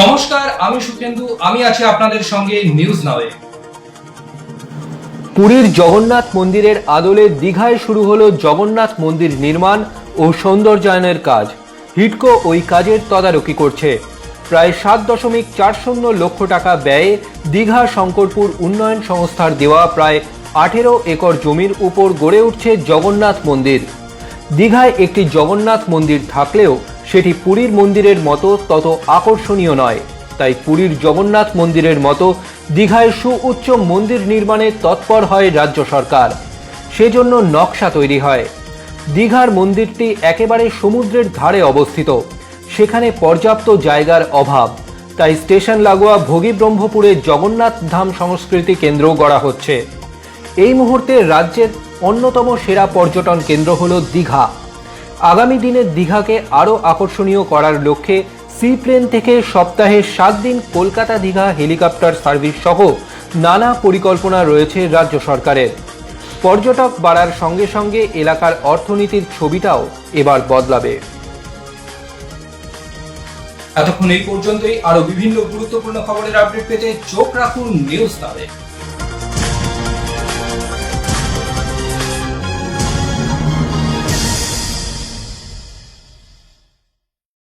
নমস্কার, আমি সুখেন্দু, আমি আছি আপনাদের সঙ্গে নিউজ নাওয়ে পুরীর জগন্নাথ মন্দিরের আদলে দীঘায় শুরু হলো জগন্নাথ মন্দির নির্মাণ ও সৌন্দর্যায়নের কাজ। হিটকো ওই কাজের তদারকি করছে। প্রায় সাত দশমিক চার শূন্য লক্ষ টাকা ব্যয়ে দীঘা শঙ্করপুর উন্নয়ন সংস্থার দেওয়া প্রায় আঠেরো একর জমির উপর গড়ে উঠছে জগন্নাথ মন্দির। দীঘায় একটি জগন্নাথ মন্দির থাকলেও সেটি পুরীর মন্দিরের মতো তত আকর্ষণীয় নয়। তাই পুরীর জগন্নাথ মন্দিরের মতো দীঘায় সুউচ্চ মন্দির নির্মাণে তৎপর হয় রাজ্য সরকার। সেজন্য নকশা তৈরি হয়। দীঘার মন্দিরটি একেবারে সমুদ্রের ধারে অবস্থিত। সেখানে পর্যাপ্ত জায়গার অভাব। তাই স্টেশন লাগোয়া ভোগী ব্রহ্মপুরে জগন্নাথ ধাম সংস্কৃতি কেন্দ্র গড়া হচ্ছে। এই মুহূর্তে রাজ্যের অন্যতম সেরা পর্যটন কেন্দ্র হল দীঘা। আগামী দিনে দীঘাকে আরও আকর্ষণীয় করার লক্ষ্যে সি প্লেন থেকে সপ্তাহে সাত দিন কলকাতা দীঘা হেলিকপ্টার সার্ভিস সহ নানা পরিকল্পনা রয়েছে রাজ্য সরকারের। পর্যটক বাড়ার সঙ্গে সঙ্গে এলাকার অর্থনীতির ছবিটাও এবার বদলাবে। এতক্ষণ এই পর্যন্তই। আরও বিভিন্ন গুরুত্বপূর্ণ খবরের আপডেট পেতে চোখ রাখুন নিউজ নাওয়ে